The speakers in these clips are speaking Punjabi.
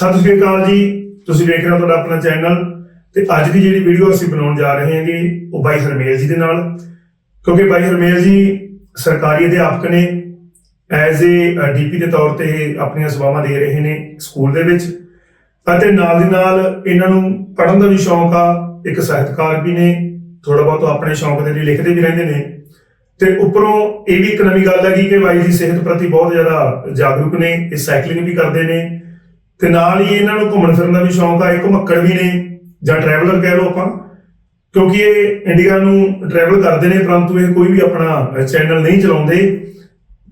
ਸਤਿ ਸ਼੍ਰੀ ਅਕਾਲ ਜੀ। ਤੁਸੀਂ ਵੇਖ ਰਹੇ ਹੋ ਤੁਹਾਡਾ ਆਪਣਾ ਚੈਨਲ। ਤੇ ਅੱਜ ਦੀ ਜਿਹੜੀ ਵੀਡੀਓ ਅਸੀਂ ਬਣਾਉਣ ਜਾ ਰਹੇ ਹਾਂਗੇ, ਉਹ ਬਾਈ ਹਰਮੇਲ ਜੀ ਦੇ ਨਾਲ। ਕਿਉਂਕਿ ਬਾਈ ਹਰਮੇਲ ਜੀ ਸਰਕਾਰੀ ਅਧਿਆਪਕ ਨੇ ਐਜ਼ ਏ ਡੀਪੀ ਦੇ ਤੌਰ ਤੇ ਇਹ ਆਪਣੀਆਂ ਸੇਵਾਵਾਂ ਦੇ ਰਹੇ ਨੇ ਸਕੂਲ ਦੇ ਵਿੱਚ। ਅਤੇ ਨਾਲ ਦੀ ਨਾਲ ਇਹਨਾਂ ਨੂੰ ਪੜ੍ਹਨ ਦਾ ਵੀ ਸ਼ੌਂਕ ਆ, ਇੱਕ ਸਾਹਿਤਕਾਰ ਵੀ ਨੇ ਥੋੜਾ ਬਹੁਤ ਆਪਣੇ ਸ਼ੌਂਕ ਦੇ ਲਈ ਲਿਖਦੇ ਵੀ ਰਹਿੰਦੇ ਨੇ। ਤੇ ਉੱਪਰੋਂ ਇਹ ਵੀ ਇੱਕ ਨਵੀਂ ਗੱਲ ਹੈਗੀ ਕਿ ਬਾਈ ਜੀ ਸਿਹਤ ਪ੍ਰਤੀ ਬਹੁਤ ਜ਼ਿਆਦਾ ਜਾਗਰੂਕ ਨੇ, ਇਹ ਸਾਈਕਲਿੰਗ ਵੀ ਕਰਦੇ ਨੇ। ਤੇ ਨਾਲ ਹੀ ਇਹਨਾਂ ਨੂੰ ਘੁੰਮਣ ਫਿਰਨ ਦਾ ਵੀ ਸ਼ੌਂਕ ਆ। ਇਹ ਘੁਮੱਕੜ ਵੀ ਨੇ, ਜਾਂ ਟਰੈਵਲਰ ਕਹਿ ਲਓ ਆਪਾਂ। ਕਿਉਂਕਿ ਇਹ ਇੰਡੀਆ ਨੂੰ ਟਰੈਵਲ ਕਰਦੇ ਨੇ, ਪਰੰਤੂ ਇਹ ਕੋਈ ਵੀ ਆਪਣਾ ਚੈਨਲ ਨਹੀਂ ਚਲਾਉਂਦੇ।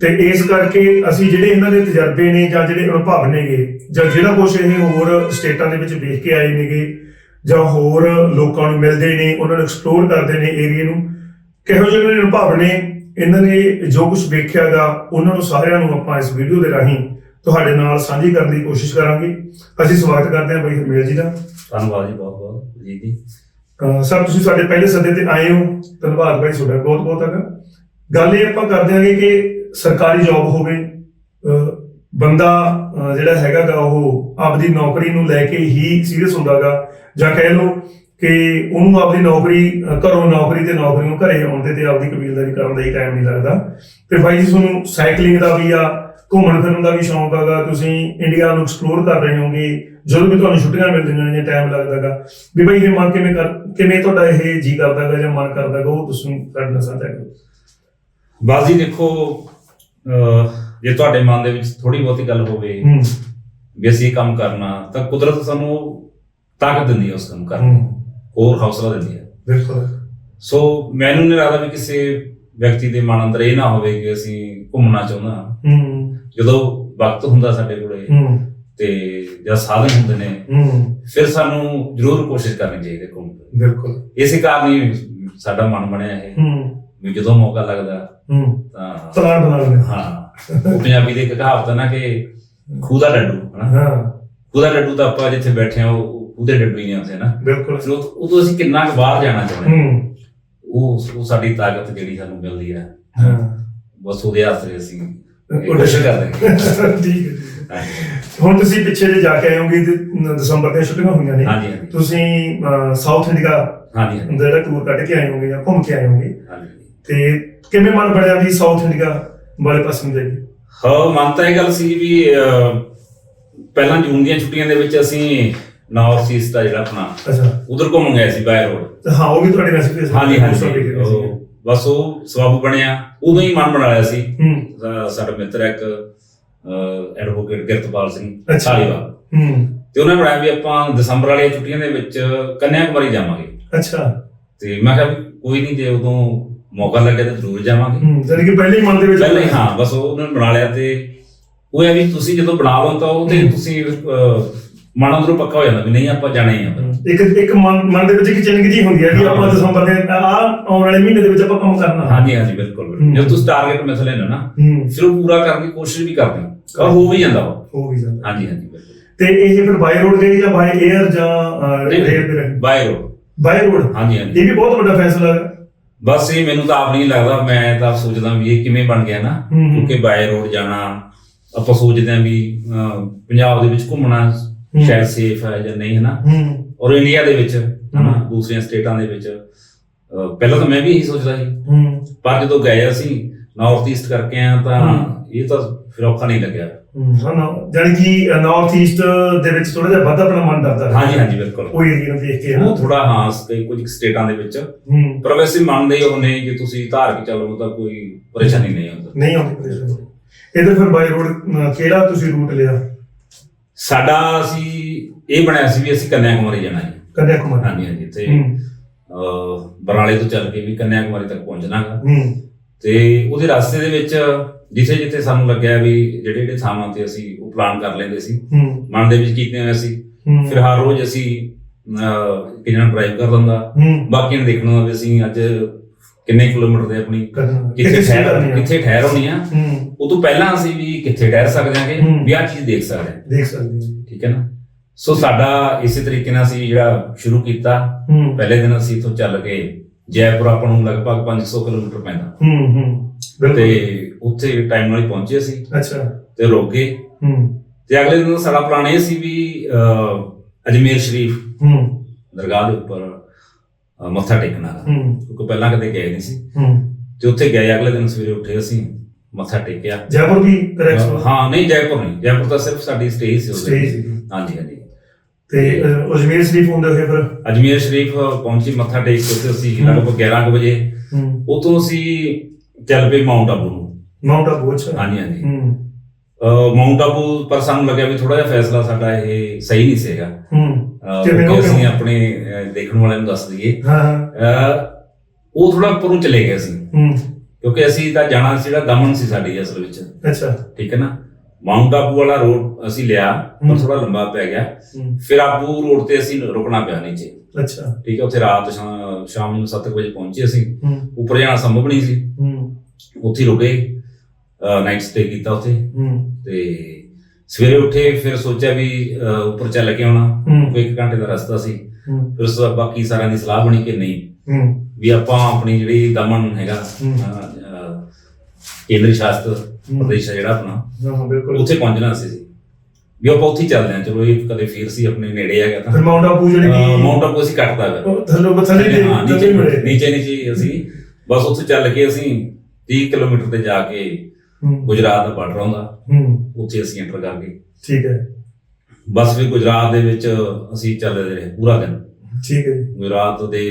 ਤੇ ਇਸ ਕਰਕੇ ਅਸੀਂ ਜਿਹੜੇ ਇਹਨਾਂ ਦੇ ਤਜਰਬੇ ਨੇ, ਜਾਂ ਜਿਹੜੇ ਅਨੁਭਵ ਨੇਗੇ, ਜਾਂ ਜਿਹੜਾ ਕੁਝ ਇਹ ਹੋਰ ਸਟੇਟਾਂ ਦੇ ਵਿੱਚ ਵੇਖ ਕੇ ਆਏ ਨੇਗੇ, ਜਾਂ ਹੋਰ ਲੋਕਾਂ ਨੂੰ ਮਿਲਦੇ ਨੇ, ਉਹਨਾਂ ਨੂੰ ਐਕਸਪਲੋਰ ਕਰਦੇ ਨੇ ਏਰੀਆ ਨੂੰ, ਕਿਹੋ ਜਿਹੇ ਇਹਨਾਂ ਦੇ ਅਨੁਭਵ ਨੇ, ਇਹਨਾਂ ਨੇ ਜੋ ਕੁਝ ਵੇਖਿਆਗਾ ਉਹਨਾਂ ਨੂੰ ਸਾਰਿਆਂ ਨੂੰ ਆਪਾਂ ਇਸ ਵੀਡੀਓ ਦੇ ਰਾਹੀਂ ਤੁਹਾਡੇ ਨਾਲ ਸਾਂਝੀ ਕਰਨ ਦੀ ਕੋਸ਼ਿਸ਼ ਕਰਾਂਗੇ। ਅਸੀਂ ਸਵਾਗਤ ਕਰਦੇ ਹਾਂ ਬਈ ਹਰਮੇਲ ਜੀ ਦਾ। ਧੰਨਵਾਦ ਜੀ ਬਹੁਤ ਬਹੁਤ ਜੀ ਜੀ। ਸਰ ਤੁਸੀਂ ਸਾਡੇ ਪਹਿਲੇ ਸੱਦੇ ਤੇ ਆਏ ਹੋ। ਧੰਨਵਾਦ ਭਾਈ ਤੁਹਾਡਾ ਬਹੁਤ ਬਹੁਤ ਹੈਗਾ ਗੱਲ ਇਹ ਆਪਾਂ ਕਰਦੇ ਹਾਂਗੇ ਕਿ ਸਰਕਾਰੀ ਜੌਬ ਹੋਵੇ ਬੰਦਾ ਜਿਹੜਾ ਹੈਗਾਗਾ ਉਹ ਆਪਦੀ ਨੌਕਰੀ ਨੂੰ ਲੈ ਕੇ ਹੀ ਸੀਰੀਅਸ ਹੁੰਦਾਗਾ। ਜਾਂ ਕਹਿ ਲਓ ਕਿ ਉਹਨੂੰ ਆਪਦੀ ਨੌਕਰੀ ਘਰੋਂ ਨੌਕਰੀ ਤੇ ਨੌਕਰੀਓਂ ਘਰੇ ਆਉਣ ਤੇ ਤੇ ਆਪਦੀ ਕਬੀਲਦਾਰੀ ਕਰਨ ਦਾ ਹੀ ਟਾਈਮ ਨਹੀਂ ਲੱਗਦਾ। ਤੇ ਬਾਈ ਜੀ ਤੁਹਾਨੂੰ ਸਾਈਕਲਿੰਗ ਦਾ ਵੀ ਆ ਘੁੰਮਣ ਫਿਰਨ ਦਾ ਵੀ ਸ਼ੌਂਕ ਹੈਗਾ ਤੁਸੀਂ ਇੰਡੀਆ ਨੂੰ ਐਕਸਪਲੋਰ ਕਰ ਰਹੇ ਹੋਗੇ ਜਦੋਂ ਵੀ ਤੁਹਾਨੂੰ ਛੁੱਟੀਆਂ ਮਿਲਦੀਆਂ ਨੇ ਜਾਂ ਟਾਈਮ ਲੱਗਦਾਗਾ ਵੀ ਭਾਈ ਇਹ ਮਨ ਕਿਵੇਂ ਕਰ ਕਿਵੇਂ ਤੁਹਾਡਾ ਇਹ ਜੀ ਕਰਦਾਗਾ ਜਾਂ ਮਨ ਕਰਦਾਗਾ ਉਹ ਤੁਸੀਂ ਸਾਡੇ ਨਾਲ ਸਾਂਝਾ ਕਰੋ। ਬਸ ਜੀ ਦੇਖੋ ਜੇ ਤੁਹਾਡੇ ਮਨ ਦੇ ਵਿੱਚ ਥੋੜੀ ਬਹੁਤੀ ਗੱਲ ਹੋਵੇ ਵੀ ਅਸੀਂ ਇਹ ਕੰਮ ਕਰਨਾ ਤਾਂ ਕੁਦਰਤ ਸਾਨੂੰ ਤਾਕਤ ਦਿੰਦੀ ਹੈ ਉਸ ਕੰਮ ਕਰਨ ਹੂੰ। ਹੋਰ ਹੌਸਲਾ ਦਿੰਦੀ ਹੈ। ਬਿਲਕੁਲ। ਸੋ ਮੈਨੂੰ ਨਹੀਂ ਲੱਗਦਾ ਵੀ ਕਿਸੇ ਵਿਅਕਤੀ ਦੇ ਮਨ ਅੰਦਰ ਇਹ ਨਾ ਹੋਵੇ ਕਿ ਅਸੀਂ ਘੁੰਮਣਾ ਚਾਹੁੰਦਾ ਹਾਂ। ਜਦੋਂ ਵਕਤ ਹੁੰਦਾ ਸਾਡੇ ਕੋਲੇ ਹੂੰ। ਤੇ ਜਾਂ ਸਾਧਨ ਹੁੰਦੇ ਨੇ ਹੂੰ। ਫਿਰ ਸਾਨੂੰ ਜ਼ਰੂਰ ਕੋਸ਼ਿਸ਼ ਕਰਨੀ ਚਾਹੀਦੀ ਹੈ ਘੁੰਮਣ ਦੀ। ਬਿਲਕੁਲ। ਇਸੇ ਕਾਰਨ ਹੀ ਸਾਡਾ ਮਨ ਬਣਿਆ ਇਹ। ਹੂੰ। ਵੀ ਜਦੋਂ ਮੌਕਾ ਲੱਗਦਾ ਹੂੰ। ਤਾਂ ਪਲਾਨ ਬਣਾ ਲੈਣਾ ਹਾਂ। ਉਹ ਪੰਜਾਬੀ ਦੀ ਇੱਕ ਕਹਾਵਤ ਹੈ ਨਾ ਕਿ ਖੂਹ ਦਾ ਡੱਡੂ ਹਨਾ? ਹਾਂ। ਖੂਹ ਦਾ ਡੱਡੂ ਤਾਂ ਆਪਾਂ ਜਿੱਥੇ ਬੈਠੇ ਆ ਉਹ ਉਹਦੇ ਡੱਡੂ ਹੀ ਨੇ ਨਾ ਬਿਲਕੁਲ। ਫਿਰ ਉਹ ਤੋਂ ਅਸੀਂ ਕਿੰਨਾ ਕੁ ਬਾਹਰ ਜਾਣਾ ਚਾਹੁੰਦੇ ਹਾਂ। ਹੂੰ। ਉਹ ਉਹ ਸਾਡੀ ਤਾਕਤ ਜਿਹੜੀ ਸਾਨੂੰ ਮਿਲਦੀ ਹੈ। ਹਾਂ। ਬਸ ਉਹਦੇ ਆਸਰੇ ਅਸੀਂ ਉਹ ਕੋਸ਼ਿਸ਼ ਕਰਦੇ ਹਾਂ। ਠੀਕ ਹੈ ਠੀਕ ਹੈ। ਹਾਂਜੀ। ਹੁਣ ਤੁਸੀਂ ਪਿੱਛੇ ਜੇ ਜਾ ਕੇ ਆਏ ਹੋਗੇ ਤੇ ਦਸੰਬਰ ਦੀਆਂ ਛੁੱਟੀਆਂ ਹੋਈਆਂ ਨੇ। ਹਾਂਜੀ ਹਾਂਜੀ। ਤੁਸੀਂ ਸਾਊਥ ਇੰਡੀਆ ਹਾਂਜੀ ਹਾਂਜੀ। ਦਾ ਜਿਹੜਾ ਟੂਰ ਕੱਢ ਕੇ ਆਏ ਹੋਗੇ ਜਾਂ ਘੁੰਮ ਕੇ ਆਏ ਹੋਗੇ। ਹਾਂਜੀ। ਤੇ ਕਿਵੇਂ ਮਨ ਬਣਿਆ ਵੀ ਸਾਊਥ ਇੰਡੀਆ ਵਾਲੇ ਪਾਸੇ ਨੂੰ ਜਾਈਏ? ਹਾਂ ਮਨ ਤਾਂ ਇਹ ਗੱਲ ਸੀ ਵੀ ਅਹ, ਪਹਿਲਾਂ ਜੂਨ ਦੀਆਂ ਛੁੱਟੀਆਂ ਦੇ ਵਿੱਚ ਅਸੀਂ ਨਾਰਥ ਈਸਟ ਦਾ ਜਿਹੜਾ ਆਪਣਾ ਅੱਛਾ। ਉਧਰ ਘੁੰਮ ਗਏ ਸੀ ਬਾਈ ਰੋਡ ਤੇ ਹਾਂ ਉਹ ਵੀ ਤੁਹਾਡੇ ਮੈਸੇਜ ਹਾਂਜੀ ਹਾਂਜੀ। ਉਹ ਬਸ ਉਹ ਸਬਬ ਬਣਿਆ। ਉਦੋਂ ਹੀ ਮਨ ਬਣਾ ਲਿਆ ਸੀ। ਹੂੰ। ਸਾ- ਸਾਡਾ ਮਿੱਤਰ ਹੈ ਇੱਕ ਐਡਵੋਕੇਟ ਕਿਰਤਪਾਲ ਸਿੰਘ ਅੱਛਾ। ਸਾਲੀਵਾਲ। ਹੂੰ। ਤੇ ਉਹਨਾਂ ਨੇ ਬਣਾਇਆ ਵੀ ਆਪਾਂ ਦਸੰਬਰ ਵਾਲੀਆਂ ਛੁੱਟੀਆਂ ਦੇ ਵਿੱਚ ਕੰਨਿਆਕੁਮਾਰੀ ਜਾਵਾਂਗੇ। ਅੱਛਾ। ਤੇ ਮੈਂ ਕਿਹਾ ਵੀ ਕੋਈ ਨਹੀਂ ਜੇ ਉਦੋਂ ਮੌਕਾ ਲੱਗਿਆ ਤਾਂ ਜ਼ਰੂਰ ਜਾਵਾਂਗੇ। ਹੂੰ ਜਾਨੀ ਕਿ ਪਹਿਲੇ ਹੀ ਮਨ ਦੇ ਵਿੱਚ ਪਹਿਲਾਂ ਹੀ ਹਾਂ ਬਸ ਉਹ ਉਹਨਾਂ ਨੇ ਬਣਾ ਲਿਆ ਤੇ ਉਹ ਇਹ ਵੀ ਤੁਸੀਂ ਜਦੋਂ ਬਣਾ ਲਓ ਤਾਂ ਉਹ ਤੇ ਹੂੰ। ਤੁਸੀਂ ਅਹ, ਮਨ ਅੰਦਰੋਂ ਪੱਕਾ ਹੋ ਜਾਂਦਾ ਵੀ ਨਹੀਂ ਆਪਾਂ ਜਾਣਾ ਹੀ ਆ। ਇੱਕ ਇੱਕ ਮਨ ਮਨ ਦੇ ਵਿੱਚ ਇੱਕ ਚਿੰਗ ਜੀ ਹੁੰਦੀ ਹੈ ਕਿ। ਆਪਾਂ ਦਸੰਬਰ ਦੇ ਆ ਆਉਣ ਵਾਲੇ ਮਹੀਨੇ ਦੇ ਵਿੱਚ ਆਪਾਂ ਕੰਮ ਕਰਨਾ। ਹਾਂਜੀ ਹਾਂਜੀ ਬਿਲਕੁਲ। ਬਿਲਕੁਲ। ਜਦੋਂ ਤੁਸੀਂ ਟਾਰਗੇਟ ਮਿਥ ਲੈਣਾ ਨਾ ਉਹ ਪੂਰਾ ਕਰਨ ਦੀ ਕੋਸ਼ਿਸ਼ ਵੀ ਕਰਦੇ ਹੋ। ਔਰ ਹੋ ਵੀ ਜਾਂਦਾ ਵਾ। ਹੋ ਵੀ ਜਾਂਦਾ। ਹਾਂਜੀ ਹਾਂਜੀ ਬਿਲਕੁਲ। ਤੇ ਇਹ ਫਿਰ ਬਾਈ ਰੋਡ ਗਏ ਜਾਂ ਬਾਈ 에ਅਰ ਜਾਂ ਰੇਲ ਤੇ ਰਹੇ ਬਾਈ ਰੋਡ ਬਾਈ ਰੋਡ ਹਾਂਜੀ ਹਾਂਜੀ। ਇਹ ਵੀ ਬਹੁਤ ਵੱਡਾ ਫੈਸਲਾ ਹੈ। ਬਸ ਇਹ ਮੈਨੂੰ ਤਾਂ ਆਪ ਨਹੀਂ ਲੱਗਦਾ। ਮੈਂ ਤਾਂ ਸੋਚਦਾ ਵੀ ਇਹ ਕਿਵੇਂ ਬਣ ਗਿਆ ਨਾ। ਕਿਉਂਕਿ ਬਾਈ ਰੋਡ ਜਾਣਾ ਆਪਾਂ ਸੋਚਦੇ ਆਂ ਵੀ ਪੰਜਾਬ ਦੇ ਵਿੱਚ ਘੁੰਮਣਾ ਸ਼ਾਇਦ ਸੇਫ ਹੈ ਜਾਂ ਨਹੀਂ ਹੈ ਨਾ ਹੂੰ। ਔਰ ਇੰਡੀਆ ਦੇ ਵਿੱਚ ਹਨਾ। ਦੂਸਰੀਆਂ ਸਟੇਟਾਂ ਦੇ ਵਿੱਚ ਅਹ, ਪਹਿਲਾਂ ਤਾਂ ਮੈਂ ਵੀ ਇਹੀ ਸੋਚਦਾ ਸੀ। ਹੂੰ। ਪਰ ਜਦੋਂ ਗਏ ਅਸੀਂ ਨਾਰਥ ਈਸਟ ਕਰਕੇ ਆ ਤਾਂ। ਇਹ ਤਾਂ ਫਿਰ ਔਖਾ ਨਹੀਂ ਲੱਗਿਆ। ਜਾਨੀ ਕਿ ਨਾਰਥ ਈਸਟ ਦੇ ਵਿੱਚ ਥੋੜਾ ਜਿਹਾ ਵੱਧ ਆਪਣਾ ਮਨ ਡਰਦਾ। ਹਾਂਜੀ ਹਾਂਜੀ ਬਿਲਕੁਲ। ਉਹ ਏਰੀਆ ਨੂੰ ਦੇਖ ਕੇ ਹਨਾ? ਉਹ ਥੋੜਾ ਹਾਂ ਕਈ ਕੁਝ ਸਟੇਟਾਂ ਦੇ ਵਿੱਚ। ਹੂੰ। ਪਰ ਵੈਸੇ ਮੰਨਦੇ ਹੀ ਉਹਨੇ ਕਿ ਤੁਸੀਂ ਧਾਰ ਕੇ ਚੱਲੋ ਤਾਂ ਕੋਈ ਪਰੇਸ਼ਾਨੀ ਨਹੀਂ ਹੁੰਦੀ ਨਹੀਂ ਆਉਂਦੀ ਪਰੇਸ਼ਾਨੀ। ਇਧਰ ਫਿਰ ਬਾਈ ਰੋਡ ਕਿਹੜਾ ਤੁਸੀਂ ਰੂਟ ਲਿਆ? ਸਾਡਾ ਅਸੀਂ ਇਹ ਬਣਿਆ ਸੀ ਵੀ ਅਸੀਂ ਕੰਨਿਆਕੁਮਾਰੀ ਜਾਣਾ ਹੈ ਕੰਨਿਆ ਕੁਮਾਰੀ ਹਾਂਜੀ ਹਾਂਜੀ ਤੇ ਅਹ, ਬਰਨਾਲੇ ਤੋਂ ਚੱਲ ਕੇ ਵੀ ਕੰਨਿਆਕੁਮਾਰੀ ਤੱਕ ਪਹੁੰਚਣਾ ਗਾ ਹੂੰ। ਤੇ ਉਹਦੇ ਰਸਤੇ ਦੇ ਵਿੱਚ ਜਿੱਥੇ ਜਿੱਥੇ ਸਾਨੂੰ ਲੱਗਿਆ ਵੀ ਜਿਹੜੇ ਜਿਹੜੇ ਥਾਵਾਂ ਤੇ ਅਸੀਂ ਉਹ ਪਲਾਨ ਕਰ ਲੈਂਦੇ ਸੀ। ਹੂੰ। ਮਨ ਦੇ ਵਿੱਚ ਕੀਤੇ ਹੋਏ ਸੀ। ਹੂੰ। ਫਿਰ ਹਰ ਰੋਜ਼ ਅਸੀਂ ਅਹ, ਇੱਕ ਜਣਾ ਡਰਾਈਵ ਕਰ ਲੈਂਦਾ। ਹੂੰ। ਬਾਕੀਆਂ ਨੂੰ ਦੇਖਣਾ ਵੀ ਅਸੀਂ ਅੱਜ ਕਿੰਨੇ ਕਿਲੋਮੀਟਰ ਦੇ ਆਪਣੀ ਕਿੱਥੇ ਠਹਿਰ ਆ। ਕਿੱਥੇ ਠਹਿਰ ਹੋਣੀ ਆ। ਉਹ ਤੋਂ ਪਹਿਲਾਂ ਅਸੀਂ ਵੀ ਕਿੱਥੇ ਠਹਿਰ ਸਕਦੇ ਹਾਂਗੇ। ਵੀ ਆਹ ਚੀਜ਼ ਦੇਖ ਸਕਦੇ ਹਾਂ ਦੇਖ ਸਕਦੇ ਹਾਂ ਠੀਕ ਹੈ ਨਾ? ਸੋ ਸਾਡਾ ਇਸੇ ਤਰੀਕੇ ਨਾਲ ਅਸੀਂ ਜਿਹੜਾ ਸ਼ੁਰੂ ਕੀਤਾ। ਪਹਿਲੇ ਦਿਨ ਅਸੀਂ ਇੱਥੋਂ ਚੱਲ ਕੇ ਜੈਪੁਰ ਆਪਾਂ ਨੂੰ ਲਗਭਗ 500 ਕਿਲੋਮੀਟਰ ਪੈਂਦਾ। ਹੂੰ ਹੂੰ ਤੇ ਉੱਥੇ ਟਾਈਮ ਨਾਲ ਹੀ ਪਹੁੰਚੇ ਅਸੀਂ। ਅੱਛਾ। ਤੇ ਰੁਕ ਗਏ। ਹੂੰ ਤੇ ਅਗਲੇ ਦਿਨ ਸਾਡਾ ਪਲਾਨ ਇਹ ਸੀ ਵੀ ਅਜਮੇਰ ਸ਼ਰੀਫ ਹੂੰ ਦਰਗਾਹ ਦੇ ਉੱਪਰ ਅਹ, ਮੱਥਾ ਟੇਕਣਾ ਹੂੰ। ਕਿਉਂਕਿ ਪਹਿਲਾਂ ਕਦੇ ਗਏ ਨਹੀਂ ਸੀ। ਹੂੰ। ਤੇ ਉੱਥੇ ਗਏ ਅਗਲੇ ਦਿਨ ਸਵੇਰੇ ਉੱਠੇ ਅਸੀਂ ਮੱਥਾ ਟੇਕਿਆ। ਜੈਪੁਰ ਵੀ ਹਾਂ ਨਹੀਂ ਜੈਪੁਰ ਨਹੀਂ। ਜੈਪੁਰ ਤਾਂ ਸਿਰਫ ਸਾਡੀ ਸਟੇ ਸੀ ਸੀ। ਹਾਂਜੀ ਹਾਂਜੀ। ਤੇ ਅਹ, ਅਜਮੇਰ ਸ਼ਰੀਫ ਹੁੰਦੇ ਹੋਏ ਫਿਰ? ਅਜਮੇਰ ਸ਼ਰੀਫ ਪਹੁੰਚੀ ਮੱਥਾ ਟੇਕ ਕੇ ਉੱਥੇ ਅਸੀਂ। ਲਗਭਗ 11 ਕੁ ਵਜੇ। ਹੂੰ। ਉਤੋਂ ਅਸੀਂ ਚੱਲ ਪਏ ਮਾਊਂਟ ਆਬੂ ਨੂੰ। ਮਾਊਂਟ ਆਬੂ ਅੱਛਾ। ਹਾਂਜੀ ਹਾਂਜੀ। ਹੂੰ। ਅਹ ਮਾਊਂਟ ਆਬੂ ਪਰ ਸਾਨੂੰ ਲੱਗਿਆ ਵੀ ਥੋੜਾ ਜਿਹਾ ਫੈਸਲਾ ਸਾਡਾ ਇਹ ਸਹੀ ਨਹੀਂ ਸੀਗਾ। ਹੂੰ। ਕਿਵੇਂ ਹੋ? ਅਸੀਂ? ਆਪਣੇ ਦੇਖਣ ਵਾਲਿਆਂ ਨੂੰ ਦੱਸ ਦਈਏ। ਹਾਂ ਉਹ ਥੋੜਾ ਉੱਪਰ ਨੂੰ ਚਲੇ ਗਏ ਸੀ। ਕਿਉਂਕਿ ਅਸੀਂ ਤਾਂ ਜਾਣਾ ਸੀ ਜਿਹੜਾ ਦਮਨ ਸੀ ਸਾਡੀ ਅਸਲ ਵਿੱਚ। ਅੱਛਾ। ਠੀਕ ਹੈ ਨਾ? ਮਾਊਂਟ ਆਬੂ ਵਾਲਾ ਰੋਡ ਅਸੀਂ ਲਿਆ ਪਰ। ਥੋੜਾ ਲੰਬਾ ਪੈ ਗਿਆ। ਫਿਰ ਆਬੂ ਰੋਡ ਤੇ ਅਸੀਂ ਰੁਕਣਾ ਪਿਆ ਨੀਚੇ। ਅੱਛਾ। ਠੀਕ ਹੈ ਉੱਥੇ ਰਾਤ ਸ਼ਾਮ ਨੂੰ 7 ਵਜੇ ਪਹੁੰਚੇ ਅਸੀਂ। ਉੱਪਰ ਜਾਣਾ ਸੰਭਵ ਨਹੀਂ ਸੀ। ਉੱਥੇ ਰੁਕੇ। ਨਾਈਟ ਸਟੇ ਕੀਤਾ ਉੱਥੇ। ਤੇ ਸਵੇਰੇ ਉੱਠੇ ਫਿਰ ਸੋਚਿਆ ਵੀ ਅਹ, ਉੱਪਰ ਚੱਲ ਕੇ ਆਉਣਾ। ਹੂੰ। ਕੋਈ ਇੱਕ ਘੰਟੇ ਦਾ ਰਸਤਾ ਸੀ। ਹੂੰ। ਫਿਰ ਉਸ ਤੋਂ ਬਾਅਦ ਬਾਕੀ ਸਾਰਿਆਂ ਦੀ ਸਲਾਹ ਬਣੀ ਕਿ ਨਹੀਂ। ਹੂੰ। ਵੀ ਆਪਾਂ ਆਪਣੀ ਜਿਹੜੀ ਦਮਨ ਹੈਗਾ ਹਮ। ਅਹ, ਅਹ, ਕੇਂਦਰੀ ਸ਼ਾਸਤ ਪ੍ਰਦੇਸ਼ ਜਿਹੜਾ ਆਪਣਾ ਹਾਂ ਹਾਂ ਬਿਲਕੁਲ। ਉੱਥੇ ਪਹੁੰਚਣਾ ਸੀ ਵੀ ਆਪਾਂ ਉੱਥੇ ਹੀ ਚੱਲਦੇ ਹਾਂ। ਚਲੋ ਇਹ ਕਦੇ ਫੇਰ ਸੀ ਆਪਣੇ ਨੇੜੇ ਹੈਗਾ ਤਾਂ। ਫਿਰ ਮਾਊਂਟ ਆਬੂ ਜਿਹੜੀ ਕਿ ਮਾਊਂਟ ਆਬੂ ਅਸੀਂ ਕੱਟਦਾ ਹੈਗਾ ਉਹ ਥੱਲੇ ਦੇ ਹਾਂ ਨੀਚੇ ਨੀਚੇ ਨੀਚੇ ਅਸੀਂ ਬਸ ਉੱਥੇ ਚੱਲ ਕੇ ਅਸੀਂ 30 ਕਿਲੋਮੀਟਰ ਤੇ ਜਾ ਕੇ ਹੂੰ। ਗੁਜਰਾਤ ਦਾ ਬਾਰਡਰ ਆਉਂਦਾ। ਹੂੰ। ਉੱਥੇ ਅਸੀਂ ਐਂਟਰ ਕਰ ਗਏ। ਠੀਕ ਹੈ। ਬਸ ਫਿਰ ਗੁਜਰਾਤ ਦੇ ਵਿੱਚ ਅਸੀਂ ਚੱਲਦੇ ਰਹੇ ਪੂਰਾ ਦਿਨ। ਠੀਕ ਹੈ ਜੀ। ਗੁਜਰਾਤ ਦੇ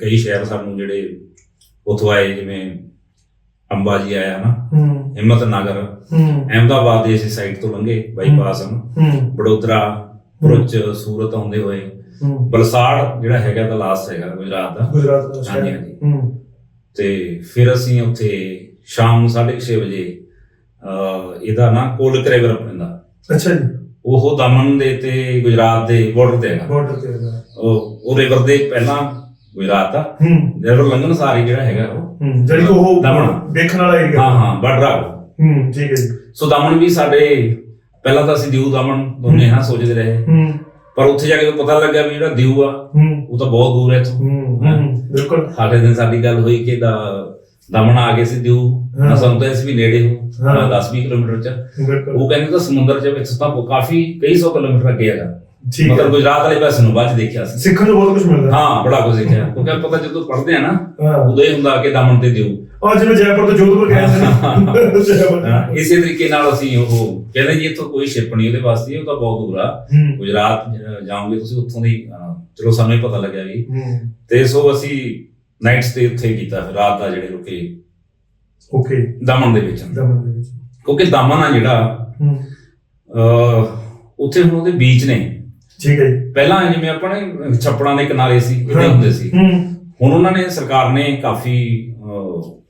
ਕਈ ਸ਼ਹਿਰ ਸਾਨੂੰ ਜਿਹੜੇ ਉੱਥੋਂ ਆਏ ਜਿਵੇਂ ਅੰਬਾਜੀ ਆਇਆ ਨਾ ਹੂੰ। ਹਿੰਮਤ ਨਗਰ ਹੂੰ। ਅਹਿਮਦਾਬਾਦ ਦੀ ਅਸੀਂ ਸਾਈਡ ਤੋਂ ਲੰਘੇ ਬਾਈਪਾਸ ਹੂੰ। ਵਡੋਦਰਾ ਭਰੁਚ ਸੂਰਤ ਆਉਂਦੇ ਹੋਏ। ਹੂੰ। ਬਲਸਾੜ ਜਿਹੜਾ ਹੈਗਾ ਤਾਂ ਲਾਸਟ ਹੈਗਾ ਗੁਜਰਾਤ ਦਾ। ਗੁਜਰਾਤ ਦਾ ਸ਼ਹਿਰ ਹਾਂਜੀ, ਹਾਂਜੀ। ਹੂੰ। ਤੇ ਫਿਰ ਅਸੀਂ ਉੱਥੇ ਸ਼ਾਮ ਨੂੰ 6:30 ਵਜੇ ਇਹਦਾ ਨਾ ਕੋਲ ਕਰੇਵਰ ਪੈਂਦਾ। ਅੱਛਾ ਜੀ। ਉਹ ਦਮਨ ਦੇ ਤੇ ਗੁਜਰਾਤ ਦੇ ਬਾਰਡਰ ਤੇ ਹੈਗਾ। ਬਾਰਡਰ ਤੇ ਹੈਗਾ। ਉਹ ਰਿਵਰ ਦੇ ਪਹਿਲਾਂ ਗੁਜਰਾਤ ਦਾ। ਰਿਵਰ ਲੰਘਣ ਸਾਰੀ ਜਿਹੜਾ ਹੈਗਾ ਉਹ। ਜਿਹੜੀ ਉਹ ਦਮਨ। ਦੇਖਣ ਵਾਲਾ ਏਰੀਆ ਹਾਂ ਹਾਂ ਬਾਰਡਰ। ਹੂੰ ਠੀਕ ਹੈ ਜੀ। ਸੋ ਦਮਨ ਵੀ ਸਾਡੇ ਪਹਿਲਾਂ ਤਾਂ ਅਸੀਂ ਦਿਊ ਦਮਨ ਦੋਨੇ ਹਾਂ। ਸੋਚਦੇ ਰਹੇ। ਹੂੰ। ਪਰ ਉੱਥੇ ਜਾ ਕੇ ਤਾਂ ਪਤਾ ਲੱਗਾ ਵੀ ਜਿਹੜਾ ਦਿਊ ਆ ਉਹ ਤਾਂ ਬਹੁਤ ਦੂਰ ਹੈ ਇੱਥੋਂ। ਬਿਲਕੁਲ। ਅਗਲੇ ਦਿਨ ਸਾਡੀ ਗੱਲ ਹੋਈ ਕਿ ਦਾ ਦਮਨ ਆ ਗਏ ਸੀ ਦਿਊ ਹਾਂ। ਨਾ ਇਸ ਵੀ ਨੇੜੇ ਹੋ। ਹਾਂ। 10-20 ਕਿਲੋਮੀਟਰ ਚ। ਉਹ ਕਹਿੰਦੇ ਤਾਂ ਸਮੁੰਦਰ ਦੇ ਵਿੱਚ ਤਾਂ ਕਾਫੀ ਕਈ ਸੌ ਕਿਲੋਮੀਟਰ ਅੱਗੇ ਹੈਗਾ। ਠੀਕ ਮਤਲਬ ਗੁਜਰਾਤ ਵਾਲੇ ਪਾਸੇ ਨੂੰ ਬਾਅਦ ਚ ਦੇਖਿਆ ਸੀ। ਸਿੱਖਣ ਨੂੰ ਬਹੁਤ ਕੁਝ ਮਿਲਦਾ। ਹਾਂ ਬੜਾ ਕੁਝ ਦੇਖਿਆ ਕਿਉਂਕਿ ਪਤਾ ਜਦੋਂ ਪੜ੍ਹਦੇ ਆ ਨਾ ਉਦੋਂ ਹੀ ਹੁੰਦਾ ਕਿ ਦਮਨ ਤੇ ਦਿਊ ਆ ਜਿਵੇਂ ਜੈਪੁਰ ਤੋਂ ਜੋਧਪੁਰ ਗਏ ਸੀ। ਇਸੇ ਤਰੀਕੇ ਨਾਲ ਅਸੀਂ ਉਹ ਕਹਿੰਦੇ ਜੀ ਇੱਥੋਂ ਕੋਈ ਸ਼ਿਪ ਨਹੀਂ ਉਹਦੇ ਵਾਸਤੇ ਉਹ ਤਾਂ ਬਹੁਤ ਦੂਰ ਆ। ਗੁਜਰਾਤ ਜਾਓਗੇ ਤੁਸੀਂ ਉੱਥੋਂ ਦੀ ਚਲੋ ਸਾਨੂੰ ਹੀ ਪਤਾ ਲੱਗਿਆ ਵੀ। ਤੇ ਸੋ ਅਸੀਂ ਨਾਈਟ ਸਟੇ ਉੱਥੇ ਕੀਤਾ ਫਿਰ ਰਾਤ ਦਾ ਜਿਹੜੇ ਰੁਕੇ। ਓਕੇ। ਦਮਨ ਦੇ ਵਿੱਚ। ਦਮਨ ਦੇ ਵਿੱਚ। ਕਿਉਂਕਿ ਦਮਨ ਆ ਜਿਹੜਾ ਹੂੰ। ਉੱਥੇ ਹੁਣ ਉਹਦੇ ਬੀਚ ਨੇ। ਠੀਕ ਹੈ ਪਹਿਲਾਂ ਜਿਵੇਂ ਆਪਾਂ ਨੇ ਛੱਪੜਾਂ ਦੇ ਕਿਨਾਰੇ ਸੀ ਇਹਦੇ ਹੁੰਦੇ ਸੀ। ਹੂੰ। ਹੁਣ ਉਹਨਾਂ ਨੇ ਸਰਕਾਰ ਨੇ ਕਾਫੀ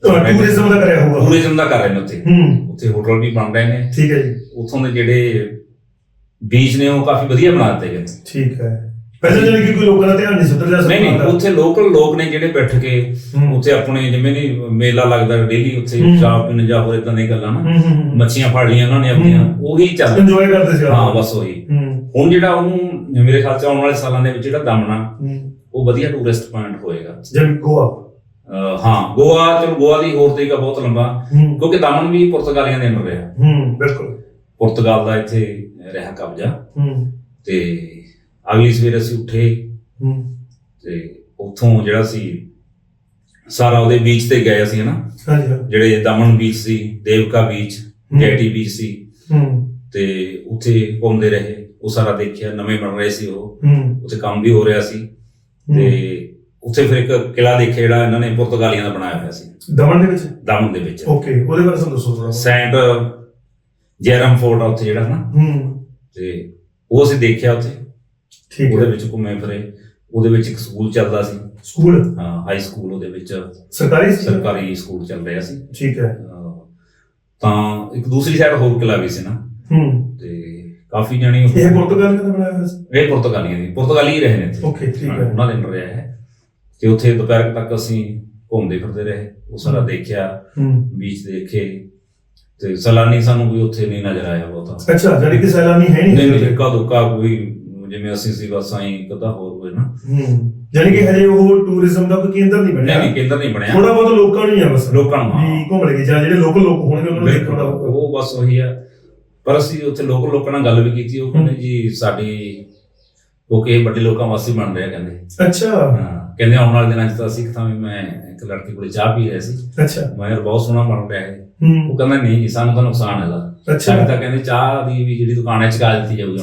ਟੂਰਿਜ਼ਮ ਦਾ ਕਰਿਆ ਹੋਊਗਾ। ਟੂਰਿਜ਼ਮ ਦਾ ਕਰ ਰਹੇ ਨੇ ਉੱਥੇ। ਹੂੰ। ਉੱਥੇ ਹੋਟਲ ਵੀ ਬਣ ਰਹੇ ਨੇ। ਠੀਕ ਹੈ ਜੀ। ਉੱਥੋਂ ਦੇ ਜਿਹੜੇ ਬੀਚ ਨੇ ਉਹ ਕਾਫੀ ਵਧੀਆ ਬਣਾ ਦਿੱਤੇ ਗਏ। ਠੀਕ ਹੈ। ਪਹਿਲਾਂ ਜਿਹੜੀ ਕਿ ਕੋਈ ਲੋਕਾਂ ਦਾ ਧਿਆਨ ਨਹੀਂ ਸੁਧਰ ਜਾ ਨਹੀਂ ਨਹੀਂ ਉੱਥੇ ਲੋਕਲ ਲੋਕ ਨੇ ਜਿਹੜੇ ਬੈਠ ਕੇ। ਉੱਥੇ ਆਪਣੇ ਜਿਵੇਂ ਨਹੀਂ ਮੇਲਾ ਲੱਗਦਾ ਡੇਲੀ ਉੱਥੇ। ਚਾਹ ਪੀਣ ਜਾਂ ਹੋਰ ਇਦਾਂ ਦੀਆਂ ਗੱਲਾਂ ਨਾ। ਮੱਛੀਆਂ ਫੜ ਲਈਆਂ ਉਹਨਾਂ ਨੇ ਆਪਣੀਆਂ। ਉਹੀ ਚੱਲ ਇੰਜੋਏ ਕਰਦੇ ਸੀ ਹਾਂ ਬਸ ਉਹੀ। ਹੁਣ ਜਿਹੜਾ ਉਹਨੂੰ ਮੇਰੇ ਖਿਆਲ ਚ ਆਉਣ ਵਾਲੇ ਸਾਲਾਂ ਦੇ ਵਿੱਚ ਜਿਹੜਾ ਦਮਨਾ ਹੂੰ। ਉਹ ਵਧੀਆ ਟੂਰਿਸਟ ਪੁਆਇੰਟ ਹੋਏਗਾ। ਜਿਵੇਂ ਗੋਆ। ਹਾਂ ਗੋਆ ਚਲੋ ਗੋਆ ਦੀ ਹੋਰ ਤਰੀਕਾ ਬਹੁਤ ਲੰਬਾ। ਕਿਉਂਕਿ ਦਮਨ ਵੀ ਪੁਰਤਗਾਲੀਆਂ ਦੇ ਅੰਦਰ ਰਿਹਾ। ਹੂੰ ਬਿਲਕੁਲ। ਪੁਰਤਗਾਲ ਦਾ ਇੱਥੇ ਰਿਹਾ ਕਬਜ਼ਾ। ਹੂੰ। ਤੇ ਅਗਲੀ ਸਵੇਰ ਅਸੀਂ ਉੱਠੇ। ਹੂੰ। ਤੇ ਉੱਥੋਂ ਜਿਹੜਾ ਸੀ ਸਾਰਾ ਉਹਦੇ ਬੀਚ ਤੇ ਗਏ ਅਸੀਂ ਹਨਾ? ਹਾਂਜੀ ਹਾਂ। ਜਿਹੜੇ ਦਮਨ ਬੀਚ ਸੀ ਦੇਵਕਾ ਬੀਚ। ਗੈਟੀ ਬੀਚ ਸੀ। ਹੂੰ। ਤੇ ਉੱਥੇ ਘੁੰਮਦੇ ਰਹੇ। ਉਹ ਸਾਰਾ ਦੇਖਿਆ ਨਵੇਂ ਬਣ ਰਹੇ ਸੀ ਉਹ। ਉੱਥੇ ਕੰਮ ਵੀ ਹੋ ਰਿਹਾ ਸੀ। ਤੇ ਉੱਥੇ ਫਿਰ ਇੱਕ ਕਿਲਾ ਦੇਖਿਆ ਜਿਹੜਾ ਇਹਨਾਂ ਨੇ ਪੁਰਤਗਾਲੀਆਂ ਦਾ ਬਣਾਇਆ ਹੋਇਆ ਸੀ। ਦਮਨ ਦੇ ਵਿੱਚ? ਦਮਨ ਦੇ ਵਿੱਚ। ਓਕੇ ਉਹਦੇ ਬਾਰੇ ਸਾਨੂੰ ਦੱਸੋ ਥੋੜਾ ਸੈਂਟ ਜੈਰਮ ਫੋਰਟ ਉੱਥੇ ਜਿਹੜਾ ਨਾ ਹੂੰ। ਤੇ ਉਹ ਅਸੀਂ ਦੇਖਿਆ ਉੱਥੇ। ਠੀਕ ਉਹਦੇ ਹੈ। ਵਿੱਚ ਘੁੰਮੇ ਫਿਰੇ। ਉਹਦੇ ਵਿੱਚ ਇੱਕ ਸਕੂਲ ਚੱਲਦਾ ਸੀ। ਸਕੂਲ? ਹਾਈ ਸਕੂਲ ਉਹਦੇ ਵਿੱਚ। ਸਰਕਾਰੀ ਸੀ ਸਰਕਾਰੀ ਸਕੂਲ ਚੱਲ ਰਿਹਾ ਸੀ। ਠੀਕ ਹੈ। ਅਹ ਤਾਂ ਇੱਕ ਦੂਸਰੀ ਸਾਈਡ ਹੋਰ ਕਿਲਾ ਵੀ ਸੀ ਨਾ। ਹੂੰ। ਤੇ ਕਾਫੀ ਜਾਣੀ ਇਹ ਪੁਰਤਗਾਲ ਦਾ ਬਣਾਇਆ ਹੋਇਆ ਸੀ? ਇਹ ਪੁਰਤਗਾਲੀਆਂ ਦੀ। ਪੁਰਤਗਾਲੀ ਹੀ ਰਹੇ ਨੇ ਇੱਥੇ। ਓਕੇ ਠੀਕ ਹਾਂ, ਹੈ। ਉਹਨਾਂ ਦੇ ਅੰਦਰ ਰਿਹਾ ਹੈ। ਤੇ ਉੱਥੇ ਦੁਪਹਿਰ ਤੱਕ ਅਸੀਂ ਘੁੰਮਦੇ ਫਿਰਦੇ ਰਹੇ। ਉਹ ਸਾਰਾ। ਦੇਖਿਆ ਹੂੰ। ਬੀਚ ਦੇਖੇ। ਤੇ ਸਲਾਨੀ ਸਾਨੂੰ ਕੋਈ ਉੱਥੇ ਨਹੀਂ ਨਜ਼ਰ ਆਇਆ ਬਹੁਤਾ। ਅੱਛਾ ਜਿਹੜੀ ਕਿ ਸੈਲਾਨੀ ਹੈ ਨਹੀਂ ਨਹੀਂ ਨਹੀਂ ਇੱਕਾ ਦੁੱਕਾ ਕੋਈ ਜਿਵੇਂ ਅਸੀਂ ਸੀ ਬਸ ਆਈ ਕਦਾ ਹੋਰ ਹੋਏ ਨਾ। ਜਾਨੀ ਕਿ ਹਜੇ ਉਹ ਟੂਰਿਜ਼ਮ ਦਾ ਕੋਈ ਕੇਂਦਰ ਨਹੀਂ ਬਣਿਆ। ਨਹੀਂ ਕੇਂਦਰ ਨਹੀਂ ਬਣਿਆ। ਥੋੜਾ ਬਹੁਤ ਲੋਕਾਂ ਨੂੰ ਹੀ ਆ ਬਸ। ਲੋਕਾਂ ਨੂੰ। ਵੀ ਘੁੰਮ ਲਗੇ ਜਾਂ ਜਿਹੜੇ ਲੋਕਲ ਲੋਕ ਹੋਣਗੇ ਉਹਨਾਂ ਨੂੰ ਦੇਖਣ ਉਹ ਬਸ ਉਹੀ ਆ। ਪਰ ਅਸੀਂ ਉੱਥੇ ਲੋਕਲ ਲੋਕਾਂ ਨਾਲ ਗੱਲ ਵੀ ਕੀਤੀ ਉਹ ਕਹਿੰਦੇ ਜੀ ਸਾਡੀ ਉਹ ਕਿ ਵੱਡੇ ਲੋਕਾਂ ਵਾਸਤੇ ਬਣ ਰਿਹਾ ਕਹਿੰਦੇ। ਅੱਛਾ। ਹਾਂ ਕਹਿੰਦੇ ਆਉਣ ਵਾਲੇ ਦਿਨਾਂ 'ਚ ਤਾਂ ਅਸੀਂ ਤਾਂ ਵੀ ਮੈਂ ਇੱਕ ਲੜਕੀ ਕੋਲੇ ਚਾਹ ਪੀ ਰਿਹਾ ਸੀ। ਅੱਛਾ। ਮੈਂ ਬਹੁਤ ਸੋਹਣਾ ਬਣ ਰਿਹਾ ਹੈ। ਉਹ ਕਹਿੰਦਾ ਨਹੀਂ ਸਾਨੂੰ ਤਾਂ ਨੁਕਸਾਨ ਹੈਗਾ। ਅੱਛਾ। ਤਾਂ ਕਹਿੰਦੇ ਚਾਹ ਦੀ ਵੀ ਜਿਹੜੀ ਦੁਕਾਨ ਹੈ ਚਕਾ ਦਿੱਤੀ ਜਾਊਗੀ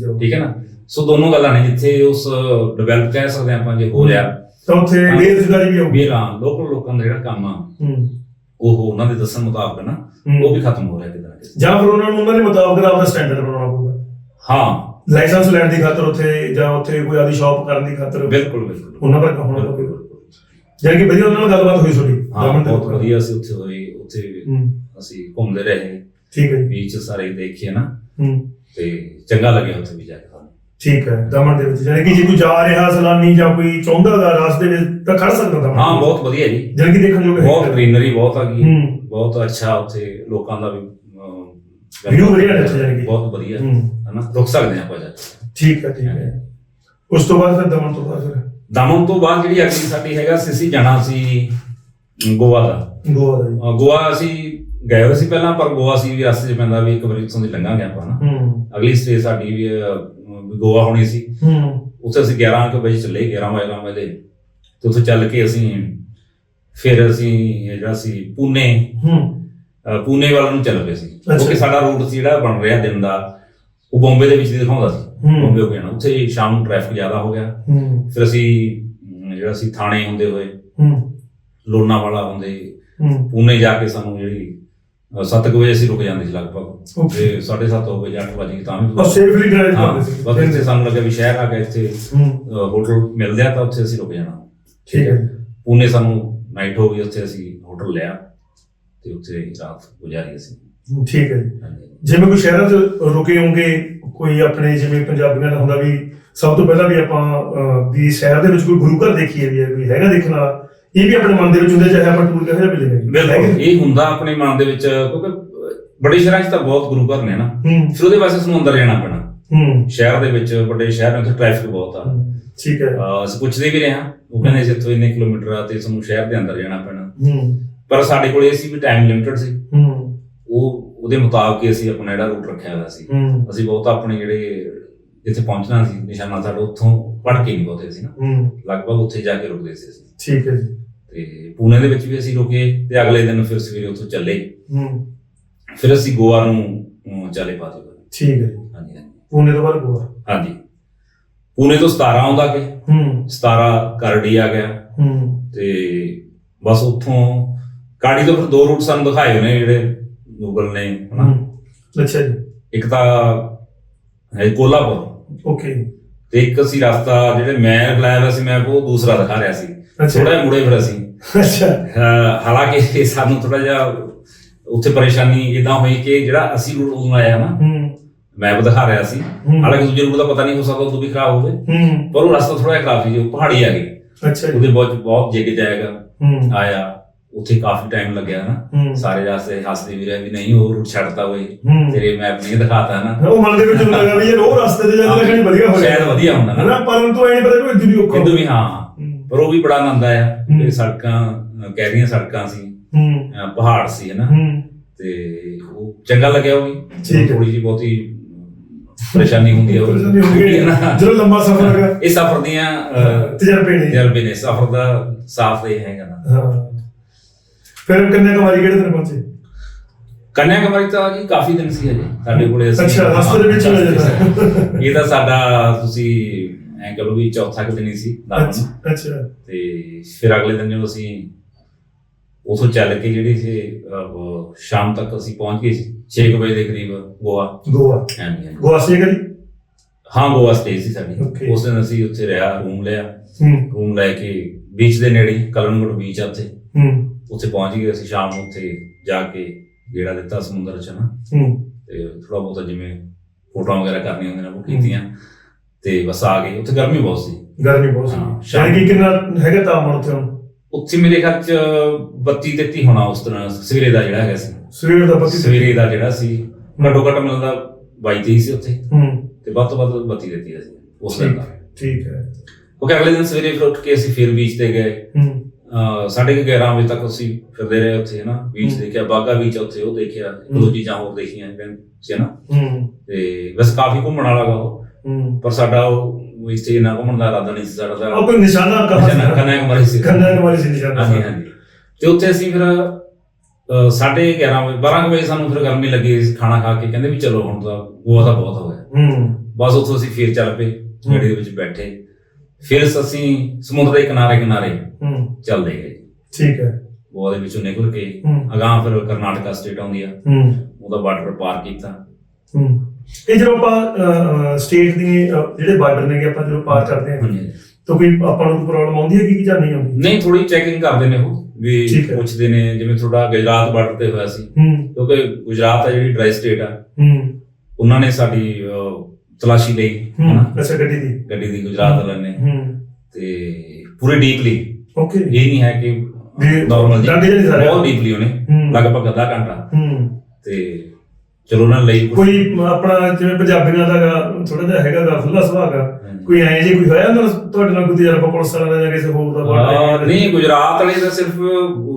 ਜਾਓ ਠੀਕ ਹੈ ਨਾ? ਸੋ ਦੋਨੋਂ ਗੱਲਾਂ ਨੇ ਜਿੱਥੇ ਉਸ ਡਿਵੈਲਪ ਕਹਿ ਸਕਦੇ ਆਪਾਂ ਜੇ ਹੋ ਰਿਹਾ। ਤਾਂ ਉੱਥੇ। ਬੇਰੁਜ਼ਗਾਰੀ ਵੀ ਹੋਊਗੀ ਹਾਂ ਲੋਕਲ ਲੋਕਾਂ ਦਾ ਜਿਹੜਾ ਕੰਮ ਆ ਉਹ ਉਹਨਾਂ ਦੇ ਦੱਸਣ ਮੁਤਾਬਕ ਨਾ। ਉਹ ਵੀ ਖਤਮ ਹੋ ਰਿਹਾ ਕਿਤੇ ਨਾ ਕਿਤੇ। ਜਾਂ ਫਿਰ ਉਹਨਾਂ ਨੂੰ ਉਹਨਾਂ ਦੇ ਮੁਤਾਬਕ ਦਾ ਆਪਦਾ ਸਟੈਂਡਰਡ ਬਣਾਉਣਾ ਪਊਗਾ। ਹਾਂ। ਲਾਇਸੈਂਸ ਲੈਣ ਦੀ ਖਾਤਰ ਉੱਥੇ ਜਾਂ ਉੱਥੇ ਕੋਈ ਆਦੀ ਸ਼ਾਪ ਕਰਨ ਦੀ ਖਾਤਰ। ਬਿਲਕੁਲ ਬਿਲਕੁਲ। ਉਹਨਾਂ ਦਾ ਹੋਣਾ ਪਊਗਾ। ਜਾਨੀ ਕਿ ਵਧੀਆ ਉਹਨਾਂ ਨਾਲ ਗੱਲਬਾਤ ਹੋਈ ਤੁਹਾਡੀ ਹਾਂ ਬਹੁਤ। ਵਧੀਆ ਸੀ ਉੱਥੇ ਹੋਈ ਉੱਥੇ ਅਸੀਂ ਘੁੰਮਦੇ ਰਹੇ। ਠੀਕ ਹੈ ਬੀਚ ਸਾਰੇ ਦੇਖੇ ਨਾ। ਹੂੰ। ਤੇ ਚੰਗਾ ਲੱਗਿਆ ਉੱਥੇ ਵੀ ਜਾ ਕੇ। ਠੀਕ ਹੈ ਦਮਨ ਦੇ ਵਿੱਚ ਜਾਨੀ ਕਿ ਜੇ ਕੋਈ ਜਾ ਰਿਹਾ ਸਲਾਨੀ ਜਾਂ ਕੋਈ ਚਾਹੁੰਦਾ ਦਾ ਰਾਸਤੇ ਵਿੱਚ ਤਾਂ ਖੜ ਸਕਦਾ ਦਮਨ। ਹਾਂ ਬਹੁਤ ਵਧੀਆ ਜੀ। ਜਾਨੀ ਕਿ ਦੇਖਣ ਯੋਗ ਹੈ। ਬਹੁਤ ਗ੍ਰੀਨਰੀ ਬਹੁਤ ਆ ਗਈ। ਹੂੰ। ਬਹੁਤ ਅੱਛਾ ਉੱਥੇ ਲੋਕਾਂ ਦਾ ਵੀ ਅਹ, View ਵਧੀਆ ਉੱਥੇ ਜਾਣੀ ਕਿ। ਬਹੁਤ ਵਧੀਆ। ਹੂੰ। ਹਨਾ? ਰੁਕ ਸਕਦੇ ਆਪਾਂ ਜਾ ਕੇ। ਠੀਕ ਹੈ ਠੀਕ ਹੈ। ਉਸ ਤੋਂ ਬਾਅਦ ਫਿਰ ਦਮਨ ਤੋਂ ਬਾਅਦ ਫਿਰ? ਦਮਨ ਤੋਂ ਬਾਅਦ ਜਿਹੜੀ ਅਗਲੀ ਸਾਡੀ ਹੈਗਾ ਸੀ ਅਸੀਂ ਜਾਣਾ ਸੀ ਗੋਆ ਦਾ। ਗੋਆ ਦਾ ਜੀ। ਅਹ ਗੋਆ ਅਸੀਂ ਗਏ ਹੋਏ ਸੀ ਪਹਿਲਾਂ ਪਰ ਗੋਆ ਸੀ ਵੀ ਰਸਤੇ 'ਚ ਪੈਂਦਾ ਵੀ ਇੱਕ ਵਾਰੀ ਉੱਥੋਂ ਦੀ ਲੰਘਾਂਗੇ ਆਪਾਂ ਨਾ ਹੂੰ। ਅਗਲੀ ਸਟੇ ਸਾਡੀ ਵੀ ਅਹ, ਵੀ ਗੋਆ ਹੋਣੀ ਸੀ। ਹੂੰ। ਉੱਥੇ ਅਸੀਂ 11 ਕੁ ਵਜੇ ਚੱਲੇ 11 ਵਜੇ ਨਾਲ ਵਜੇ। ਤੇ ਉੱਥੇ ਚੱਲ ਕੇ ਅਸੀਂ ਫਿਰ ਅਸੀਂ ਜਿਹੜਾ ਸੀ ਪੂਨੇ ਹੂੰ। ਪੂਨੇ ਵੱਲ ਨੂੰ ਚੱਲ ਪਏ ਸੀ। ਕਿਉਂਕਿ ਸਾਡਾ ਰੂਟ ਸੀ ਜਿਹੜਾ ਬਣ ਰਿਹਾ ਦਿਨ ਦਾ। ਉਹ ਬੰਬੇ ਦੇ ਵਿੱਚ ਦੀ ਦਿਖਾਉਂਦਾ ਸੀ। ਬੰਬੇ ਹੋ ਗਿਆ ਨਾ। ਉੱਥੇ ਸ਼ਾਮ ਨੂੰ ਟ੍ਰੈਫਿਕ ਜ਼ਿਆਦਾ ਹੋ ਗਿਆ। ਹੂੰ। ਫਿਰ ਅਸੀਂ ਜਿਹੜਾ ਸੀ ਥਾਣੇ ਹੁੰਦੇ ਹੋਏ। ਹੂੰ। ਲੋਨਾਵਾਲਾ ਹੁੰਦੇ। ਪੂਨੇ ਜਾ ਕੇ ਸਾਨੂੰ ਜਿਹੜੀ 7 ਵਜੇ ਅਸੀਂ ਰੁਕ ਜਾਂਦੇ ਸੀ ਲਗਭਗ। Okay. ਤੇ 7:30 ਹੋ ਗਏ ਜਾਂ 8 ਵਜੇ ਤਾਂ ਵੀ ਬਸ ਸੇਫਲੀ ਡਰਾਈਵ ਹਾਂ ਕਰਦੇ ਸੀ। ਬਸ ਇੱਥੇ ਸਾਨੂੰ ਲੱਗਿਆ ਵੀ ਸ਼ਹਿਰ ਆ ਕੇ ਇੱਥੇ ਹੂੰ। ਅ, ਹੋਟਲ ਮਿਲਦੇ ਆ ਤਾਂ ਉੱਥੇ ਅਸੀਂ ਰੁਕ ਜਾਣਾ। ਠੀਕ ਹੈ। ਪੂਨੇ ਸਾਨੂੰ ਨਾਈਟ ਹੋ ਗਈ ਉੱਥੇ ਅਸੀਂ ਹੋਟਲ ਲਿਆ ਤੇ ਉੱਥੇ ਰਾਤ ਗੁਜ਼ਾਰੀ ਅਸੀਂ। ਠੀਕ ਹੈ ਜੀ। ਹਾਂਜੀ। ਜਿਵੇਂ ਕੋਈ ਸ਼ਹਿਰਾਂ 'ਚ ਰੁਕੇ ਹੋਗੇ ਕੋਈ ਆਪਣੇ ਜਿਵੇਂ ਪੰਜਾਬੀਆਂ ਦਾ ਹੁੰਦਾ ਵੀ ਸਭ ਤੋਂ ਪਹਿਲਾਂ ਵੀ ਆਪਾਂ ਅਹ, ਵੀ ਸ਼ਹਿਰ ਦੇ ਵਿੱਚ ਕੋਈ ਗੁਰੂ ਘਰ ਦੇਖੀਏ ਵੀ ਕੋਈ ਹੈਗਾ ਦੇਖਣ ਵਾਲਾ? ਇਹ ਵੀ ਆਪਣੇ ਮਨ ਦੇ ਵਿੱਚ ਹੁੰਦੇ ਚਾਹੇ ਆਪਾਂ ਟੂਰ ਕਿਹੋ ਜਿਹਾ ਬਿਲਕੁਲ। ਇਹ ਹੁੰਦਾ ਆਪਣੇ ਮਨ ਦੇ ਵਿੱਚ ਕਿਉਂਕਿ ਬੜੇ ਸ਼ਹਿਰਾਂ 'ਚ ਤਾਂ ਬਹੁਤ ਗੁਰੂ ਘਰ ਨੇ ਨਾ। ਫਿਰ ਉਹਦੇ ਵਾਸਤੇ ਸਾਨੂੰ ਅੰਦਰ ਜਾਣਾ ਪੈਣਾ। ਹੂੰ। ਸ਼ਹਿਰ ਦੇ ਵਿੱਚ ਵੱਡੇ ਸ਼ਹਿਰ ਉੱਥੇ ਟ੍ਰੈਫਿਕ ਬਹੁਤ ਆ। ਠੀਕ ਹੈ। ਅਸੀਂ ਪੁੱਛਦੇ ਵੀ ਰਹੇ ਹਾਂ। ਉਹ ਕਹਿੰਦੇ ਸੀ ਇੱਥੋਂ ਇੰਨੇ ਕਿਲੋਮੀਟਰ ਆ ਤੇ ਸਾਨੂੰ ਸ਼ਹਿਰ ਦੇ ਅੰਦਰ ਜਾਣਾ ਪੈਣਾ। ਹੂੰ। ਪਰ ਸਾਡੇ ਕੋਲ ਇਹ ਸੀ ਵੀ ਟਾਈਮ ਲਿਮਿਟਡ ਸੀ। ਹੂੰ। ਉਹ ਉਹਦੇ ਮੁਤਾਬਕ ਹੀ ਅਸੀਂ ਆਪਣਾ ਜਿਹੜਾ ਰੂਟ ਰੱਖਿਆ ਹੋਇਆ ਸੀ। ਅਸੀਂ ਬਹੁਤ ਆਪਣੇ ਜਿਹੜੇ ਜਿੱਥੇ ਪਹੁੰਚਣਾ ਸੀ ਨਿਸ਼ਾਨਾ ਸਾਡਾ ਉੱਥੋਂ ਪੜ ਕੇ ਨਹੀਂ ਬਹੁਤੇ ਸੀ ਨਾ। ਲਗਭਗ ਉੱਥੇ ਜਾ ਕੇ ਰੁਕਦੇ ਸੀ ਅਸੀਂ। ਠੀਕ ਹੈ ਜੀ। ਤੇ ਪੂਨੇ ਦੇ ਵਿੱਚ ਵੀ ਅਸੀਂ ਰੁਕੇ ਤੇ ਅਗਲੇ ਦਿਨ ਫਿਰ ਸਵੇਰੇ ਉੱਥੋਂ ਚੱਲੇ। ਹੂੰ। ਫਿਰ ਅਸੀਂ ਗੋਆ ਨੂੰ ਚੱਲੇ ਪਾਤੇ ਠੀਕ ਹੈ ਹਾਂਜੀ ਹਾਂਜੀ। ਪੂਨੇ ਤੋਂ ਬਾਅਦ ਗੋਆ? ਹਾਂਜੀ। ਪੂਨੇ ਤੋਂ 17 ਆਉਂਦਾ ਕਿ ਹੂੰ। 17 ਕਰੜੀ ਆ ਗਿਆ। ਹੂੰ। ਤੇ ਬਸ ਉੱਥੋਂ ਕਾੜੀ ਤੋਂ ਫਿਰ ਦੋ ਰੂਟ ਸਾਨੂੰ ਦਿਖਾਏ ਨੇ ਜਿਹੜੇ ਗੂਗਲ ਨੇ ਹਨਾ? ਅੱਛਾ ਜੀ। ਇੱਕ ਤਾਂ ਹੈ ਕੋਲਾਪੁਰ। ਓਕੇ ਤੇ ਇੱਕ ਅਸੀਂ ਰਸਤਾ ਜਿਹੜੇ ਮੈਂ ਲਾਇਆ ਹੋਇਆ ਸੀ ਮੈਂ ਉਹ ਦੂਸਰਾ ਦਿਖਾ ਰਿਹਾ ਸੀ। ਥੋੜਾ ਮੁੜੇ ਫਿਰ ਅਸੀਂ ਅੱਛਾ। ਹਾਲਾਂਕਿ ਸਾਨੂੰ ਥੋੜਾ ਜਿਹਾ ਉੱਥੇ ਪਰੇਸ਼ਾਨੀ ਇਦਾਂ ਹੋਈ ਕਿ ਜਿਹੜਾ ਅਸੀਂ ਰੂਟ ਉਦੋਂ ਆਇਆ ਨਾ ਮੈਪ ਦਿਖਾ ਰਿਹਾ ਸੀ। ਹਾਲਾਂਕਿ ਦੂਜੇ ਰੂਟ ਦਾ ਪਤਾ ਨਹੀਂ ਹੋ ਸਕਦਾ ਉਦੋਂ ਵੀ ਖਰਾਬ ਹੋਵੇ। ਪਰ ਉਹ ਰਸਤਾ ਥੋੜਾ ਜਿਹਾ ਖਰਾਬ ਸੀ ਜੋ ਪਹਾੜੀ ਆ ਗਈ। ਅੱਛਾ ਉਹਦੇ ਬਹੁਤ ਬਹੁਤ ਜਿੱਗ ਜਾਏਗਾ। ਆਇਆ। ਉੱਥੇ ਕਾਫੀ ਟਾਈਮ ਲੱਗਿਆ ਨਾ। ਸਾਰੇ ਰਸਤੇ ਹੱਸਦੇ ਵੀ ਰਹੇ ਵੀ ਨਹੀਂ ਉਹ ਰੂਟ ਛੱਡਤਾ ਹੋਏ ਹੂੰ। ਤੇਰੇ ਮੈਪ ਨੇ ਦਿਖਾਤਾ ਨਾ। ਉਹ ਮਨ ਦੇ ਵਿੱਚ ਲੱਗਾ ਵੀ ਯਾਰ ਉਹ ਰਸਤੇ ਤੇ ਜਾਂਦੇ ਲੱਗਣੀ ਵਧੀਆ ਹੋ। ਸ਼ਾਇਦ ਵਧੀਆ ਹੁੰਦਾ ਨਾ। ਪਰੰਤੂ ਐ ਨਹੀਂ ਪਤਾ ਕਿ ਇੱਦਾਂ ਵੀ ਔਖਾ ਕਿੰਦੂ ਵੀ ਹੂੰ। ਪਰ ਉਹ ਵੀ ਬੜਾ ਆਨੰਦ ਆਇਆ। ਕਿ ਸੜਕਾਂ ਰਹੀਆਂ ਸੜਕਾਂ ਸੀ। ਹੂੰ। ਪਹਾੜ ਸੀ ਹਨਾ ਤੇ ਉਹ ਚੰਗਾ ਲੱਗਿਆ ਉਹ ਵੀ। ਥੋੜੀ ਜਿਹੀ ਬਹੁਤੀ ਪਰੇਸ਼ਾਨੀ ਹੁੰਦੀ ਹੈ। ਜਦੋਂ ਲੰਬਾ ਸਫ਼ਰ ਹੈਗਾ। ਇਹ ਸਫ਼ਰ ਦੀਆਂ ਤਜਰਬੇ ਨੇ। ਤਜਰਬੇ ਨੇ। ਸਫ਼ਰ ਦਾ ਸਾਫ਼ ਇਹ ਹੈਗਾ ਨਾ। ਹਾਂ। ਫਿਰ ਕੰਨਿਆ ਕੁਮਾਰੀ ਕਿਹੜੇ ਦਿਨ ਪਹੁੰਚੇ? ਕੰਨਿਆ ਕੁਮਾਰੀ ਤਾਂ ਜੀ ਕਾਫੀ ਦਿਨ ਸੀ ਹਜੇ। ਸਾਡੇ ਕੋਲੇ ਅਸੀਂ ਅੱਛਾ, ਰਸਤੇ ਦੇ ਵਿੱਚ ਹੋ ਜਾਂਦਾ। ਇਹ ਤਾਂ ਸਾਡਾ ਤੁਸੀਂ ਐਂ ਲਓ ਵੀ ਚੌਥਾ ਕੁ ਦਿਨ ਹੀ ਸੀ ਦਾਮਨ ਨੂੰ। ਅੱਛਾ ਅੱਛਾ। ਤੇ ਫਿਰ ਅਗਲੇ ਦਿਨ ਜਦੋਂ ਅਸੀਂ ਉਥੋਂ ਚੱਲ ਕੇ ਜਿਹੜੀ ਸੀ ਸ਼ਾਮ ਤੱਕ ਅਸੀਂ ਪਹੁੰਚ ਗਏ ਸੀ 6 ਵਜੇ ਦੇ ਕਰੀਬ ਗੋਆ। ਗੋਆ? ਹਾਂਜੀ ਗੋਆ ਸੀ ਕਰੀ ਹਾਂ ਗੋਆ ਸਟੇ ਸੀ ਸਾਡੀ. ਉਸ ਦਿਨ ਅਸੀਂ ਉੱਥੇ ਰਿਹਾ ਰੂਮ ਲਿਆ। ਰੂਮ ਲੈ ਕੇ ਬੀਚ ਦੇ ਨੇੜੇ ਕਲਨਗੁੜ ਬੀਚ ਆ ਉੱਥੇ। ਹੂੰ। ਉੱਥੇ ਪਹੁੰਚ ਗਏ ਅਸੀਂ ਸ਼ਾਮ ਨੂੰ ਉੱਥੇ ਜਾ ਕੇ ਗੇੜਾ ਦਿੱਤਾ ਸਮੁੰਦਰ 'ਚ ਨਾ। ਹੂੰ। ਤੇ ਥੋੜਾ ਬਹੁਤਾ ਜਿਵੇਂ ਫੋਟੋਆਂ ਵਗੈਰਾ ਕਰਨੀਆਂ ਹੁੰਦੀਆਂ ਨੇ ਉਹ ਕੀਤੀਆਂ। ਤੇ ਬਸ ਆ ਗਏ। ਉੱਥੇ ਗਰਮੀ ਬਹੁਤ ਸੀ। ਗਰਮੀ ਬਹੁਤ ਹਾਂ, ਸੀ ਸ਼ਾਮ- ਸ਼ਾਇਦ ਕਿ ਕਿੰਨਾ ਹੈਗਾ ਤਾਪਮਾਨ ਉੱਥੇ ਹੁਣ? ਉੱਥੇ ਮੇਰੇ ਖਿਆਲ 'ਚ 32 33 ਹੋਣਾ ਉਸ ਤਰ੍ਹਾਂ ਸਵੇਰੇ ਦਾ ਜਿਹੜਾ ਹੈਗਾ ਸੀ। ਸਵੇਰ ਦਾ ਬੱਤੀ ਸਵੇਰੇ ਦਾ ਜਿਹੜਾ ਸੀ ਘੱਟੋ ਘੱਟ ਮਿਲਦਾ 22 23 ਸੀ ਉੱਥੇ। ਹੂੰ। ਤੇ ਵੱਧ ਤੋਂ ਵੱਧ 32 33 ਸੀ ਉਸ ਦਿਨ ਠੀਕ ਦਾ। ਠੀਕ ਹੈ। ਕਿਉਂਕਿ ਅਗਲੇ ਦਿਨ ਸਵੇਰੇ ਫਿਰ ਉੱਠ ਕੇ ਅਸੀਂ ਫਿਰ ਬੀਚ ਤੇ ਗਏ। ਹੂੰ। ਅਹ ਸਾਢੇ ਕੁ 11 ਵਜੇ ਤੱਕ ਅਸੀਂ ਫਿਰਦੇ ਰਹੇ ਉੱਥੇ ਹਨਾ। ਬੀਚ ਹੂੰ। ਦੇਖਿਆ ਬਾਗਾ ਬੀਚ ਉੱਥੇ ਉਹ ਦੇਖਿਆ। ਦੋ। ਚੀਜ਼ਾਂ ਹੋਰ ਦੇਖੀਆਂ ਸੀ ਹਨਾ। ਹੂੰ। ਤੇ ਵੈਸੇ ਕਾਫੀ ਘੁੰਮਣ ਵਾਲਾ ਗਾ ਉਹ। ਹੂੰ। ਪਰ ਸਾਡਾ ਉਹ ਇੱਥੇ ਨਾ ਘੁੰਮਣ ਦਾ ਇਰਾਦਾ ਨਹੀਂ ਸੀ ਸਾਡਾ ਤਾਂ ਉਹ ਕੋਈ ਨਿਸ਼ਾਨਾ ਕਹਾ ਜਨਾ ਕਨੈਕ ਮਰੀ ਸੀ। ਕੰਨਾ ਕੁਮਾਰੀ ਸੀ ਨਿਸ਼ਾਨਾ ਹਾਂਜੀ ਹਾਂਜੀ। ਤੇ ਉੱਥੇ ਅਸੀਂ ਫਿਰ ਅਹ, ਸਾਢੇ 11 ਵਜੇ 12 ਕੁ ਵਜੇ ਸਾਨੂੰ ਫਿਰ ਗਰਮੀ ਲੱਗੀ ਖਾਣਾ ਖਾ ਕੇ ਕਹਿੰਦੇ ਵੀ ਚਲੋ ਹੁਣ ਤਾਂ ਉਹ ਤਾਂ ਬਹੁਤ ਹੋ ਗਿਆ। ਹੂੰ। ਬਸ ਉੱਥੋਂ ਅਸੀਂ ਫੇਰ ਚੱਲ ਪਏ ਗੱਡੀ ਦੇ ਵਿੱਚ ਬੈਠੇ। ਫਿਰ ਅਸੀਂ ਸਮੁੰਦਰ ਦੇ ਕਿਨਾਰੇ ਕਿਨਾਰੇ ਹੂੰ। ਚੱਲਦੇ ਗਏ। ਠੀਕ ਹੈ। ਉਹ ਦੇ ਵਿੱਚੋਂ ਨਿਕਲ ਕੇ ਅਗਾਂਹ ਫਿਰ ਕਰਨਾਟਕਾ ਸਟੇਟ ਆਉਂਦੀ ਆ। ਹੂੰ। ਉਹਦਾ ਬਾਰਡਰ ਪਾਰ ਕੀਤਾ। ਹੂੰ। ਇਹ ਜਦੋਂ ਆਪਾਂ ਸਟੇਟ ਦੀ ਜਿਹੜੇ ਬਾਰਡਰ ਨੇਗੇ ਆਪਾਂ ਜਦੋਂ ਪਾਰ ਕਰਦੇ ਹਾਂ ਹਾਂਜੀ। ਤਾਂ ਕੋਈ ਆਪਾਂ ਨੂੰ ਪ੍ਰੋਬਲਮ ਆਉਂਦੀ ਹੈ ਕਿ ਜਾਂ ਨਹੀਂ ਆਉਂਦੀ? ਨਹੀਂ ਥੋੜੀ ਚੈਕਿੰਗ ਕਰਦੇ ਨੇ ਉਹ ਵੀ। ਪੁੱਛਦੇ ਨੇ ਜਿਵੇਂ ਥੋੜਾ ਗੁਜਰਾਤ ਬਾਰਡਰ ਤੇ ਹੋਇਆ ਸੀ। ਕਿਉਂਕਿ ਗੁਜਰਾਤ ਆ ਜਿਹੜੀ ਡਰਾਈ ਸਟੇਟ ਆ। ਉਹਨਾਂ ਨੇ ਸਾਡੀ ਤਲਾਸ਼ੀ ਲਈ ਅੱਛਾ ਗੱਡੀ ਦੀ। ਗੱਡੀ ਦੀ ਗੁਜਰਾਤ ਵਾਲਿਆਂ ਨੇ। ਤੇ ਪੂਰੇ ਡੀਪਲੀ ਓਕੇ ਇਹ ਨਹੀਂ ਹੈ ਕਿ ਨਾਰਮਲ ਜੀ। ਬਹੁਤ ਡੀਪਲੀ ਉਹਨੇ। ਲਗਭਗ ਅੱਧਾ ਘੰਟਾ। ਤੇ ਚਲੋ ਉਹਨਾਂ ਨੇ ਲਈ ਕੁਛ- ਕੋਈ ਆਪਣਾ ਜਿਵੇਂ ਪੰਜਾਬੀਆਂ ਦਾ ਥੋੜਾ ਜਿਹਾ ਹੈਗਾ ਗਾ ਖੁੱਲਾ ਸੁਭਾਅ ਗਾ। ਕੋਈ ਐਂ ਜੇ ਕੋਈ ਹੋਇਆ ਨਾ ਤੁਹਾਡੇ ਨਾਲ ਕੋਈ ਤਜਰਬਾ ਪੁਲਿਸ ਵਾਲਾ ਦਾ ਜਾਂ ਕਿਸੇ ਹੋਰ ਦਾ ਹਾਂ, ਨਹੀਂ ਗੁਜਰਾਤ ਵਾਲੇ ਤਾਂ ਸਿਰਫ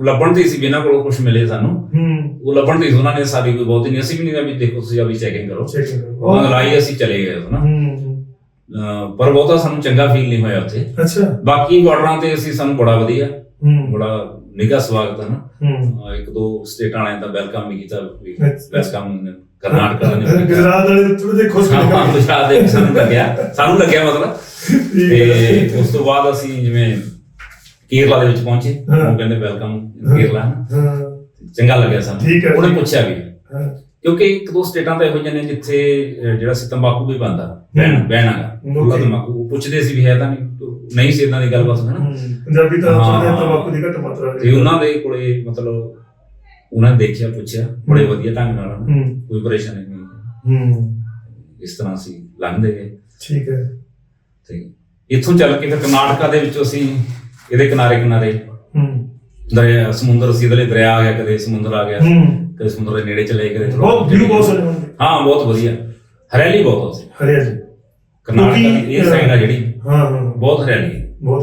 ਲੱਭਣ ਤੇ ਸੀ ਬਿਨਾਂ ਕੋਲ ਕੁਝ ਮਿਲੇ ਸਾਨੂੰ। ਹੂੰ। ਉਹ ਲੱਭਣ ਤੇ ਸੀ, ਉਹਨਾਂ ਨੇ ਸਾਡੀ ਕੋਈ ਬਹੁਤੀ ਨਹੀਂ ਅਸੀਂ ਵੀ ਨਹੀਂ ਕਿਹਾ ਵੀ ਦੇਖੋ ਤੁਸੀਂ ਆਪਣੀ ਚੈਕਿੰਗ ਕਰੋ। ਉਹਨਾਂ ਨੇ ਲਾਈ ਅਸੀਂ ਚਲੇ ਗਏ ਹਨਾ ਹੂੰ ਅਹ ਪਰ ਬਹੁਤਾ ਸਾਨੂੰ ਚੰਗਾ ਫੀਲ ਨਹੀਂ ਹੋਇਆ ਉੱਥੇ। ਅੱਛਾ। ਬਾਕੀ ਬਾਰਡਰਾਂ ਤੇ ਅਸੀਂ ਸਾਨੂੰ ਬੜਾ ਵਧੀਆ। ਹੂੰ। ਬੜਾ ਨਿੱਘਾ ਸਵਾਗਤ ਹੈ। ਨਾ ਇੱਕ ਦੋ ਸਟੇਟਾਂ ਵਾਲਿਆਂ ਦਾ ਵੈਲਕਮ ਵੀ ਕੀਤਾ। ਵੈਲਕਮ ਕਰਨਾਟਕਾ ਵਾਲਿਆਂ ਨੇ। ਗੁਜਰਾਤ ਵਾਲੇ ਥੋੜੇ ਜਿਹਾ ਖੁਸ਼ ਹਾਂ ਹਾਂ, ਗੁਜਰਾਤ ਦੇ ਸਾਨੂੰ ਲੱਗਿਆ ਸਾਨੂੰ ਲੱਗਿਆ ਮਤਲਬ। ਤੇ ਉਸ ਤੋਂ ਬਾਅਦ ਅਸੀਂ ਜਿਵੇਂ ਕੇਰਲਾ ਦੇ ਵਿੱਚ ਪਹੁੰਚੇ। ਉਹ ਕਹਿੰਦੇ ਵੈਲਕਮ ਕੇਰਲਾ ਨਾ। ਚੰਗਾ ਲੱਗਿਆ ਸਾਨੂੰ। ਉਹਨੇ। ਪੁੱਛਿਆ ਵੀ। ਕਿਉਂਕਿ ਇੱਕ ਦੋ ਸਟੇਟਾਂ ਤਾਂ ਇਹੋ ਜਿਹੀਆਂ ਨੇ ਜਿੱਥੇ ਜਿਹੜਾ ਸੀ ਤੰਬਾਕੂ ਵੀ ਬੰਦਾ ਬੈਨ। ਬੈਨ ਹੈਗਾ। Okay. ਤੰਬਾਕੂ ਉਹ ਪੁੱਛਦੇ ਸੀ ਵੀ ਹੈ ਤਾਂ ਨਹੀਂ ਨਹੀਂ ਸੀ ਇਦਾਂ ਦੀ ਗੱਲਬਾਤ ਹੈ ਨਾ। ਪੰਜਾਬੀ ਤਾਂ ਜਿਹਾ ਤੰਬਾਕੂ ਦੀ ਘੱਟ ਮਾਤਰਾ ਤੇ ਉਹਨਾਂ ਦੇ ਕੋਲੇ ਮਤਲਬ ਉਹਨਾਂ ਨੇ ਦੇਖਿਆ ਪੁੱਛਿਆ ਬੜੇ। ਵਧੀਆ ਢੰਗ ਨਾਲ। ਕੋਈ ਪਰੇਸ਼ਾਨੀ ਨਹੀਂ ਹੂੰ। ਇਸ ਤਰ੍ਹਾਂ ਅਸੀਂ ਲੰਘਦੇ ਗਏ। ਠੀਕ ਹੈ। ਤੇ ਇੱਥੋਂ ਚੱਲ ਕੇ ਫਿਰ ਕਰਨਾਟਕਾ ਦੇ ਵਿੱਚ ਅਸੀਂ ਇਹਦੇ ਕਿਨਾਰੇ ਕਿਨਾਰੇ ਹੂੰ। ਦਰਿਆ ਸਮੁੰਦਰ ਸੀ ਇਹਦੇ ਦਰਿਆ ਆ ਗਿਆ ਕਦੇ ਸਮੁੰਦਰ ਆ ਗਿਆ ਕਦੇ ਸਮੁੰਦਰ ਦੇ ਨੇੜੇ ਚਲੇ ਗਏ ਕਦੇ ਬਹੁਤ ਵਿਊ ਬਹੁਤ ਸੋਹਣੇ ਹਾਂ ਬਹੁਤ ਵਧੀਆ। ਹਰਿਆਲੀ ਬਹੁਤ ਆ ਉੱਥੇ। ਹਰਿਆ ਜੀ ਕਰਨਾਟਕਾ ਦੀ ਇਹ ਸਾਈਡ ਆ ਜਿਹੜੀ। ਹਾਂ ਹਾਂ। ਬਹੁਤ ਹਰਿਆਲੀ।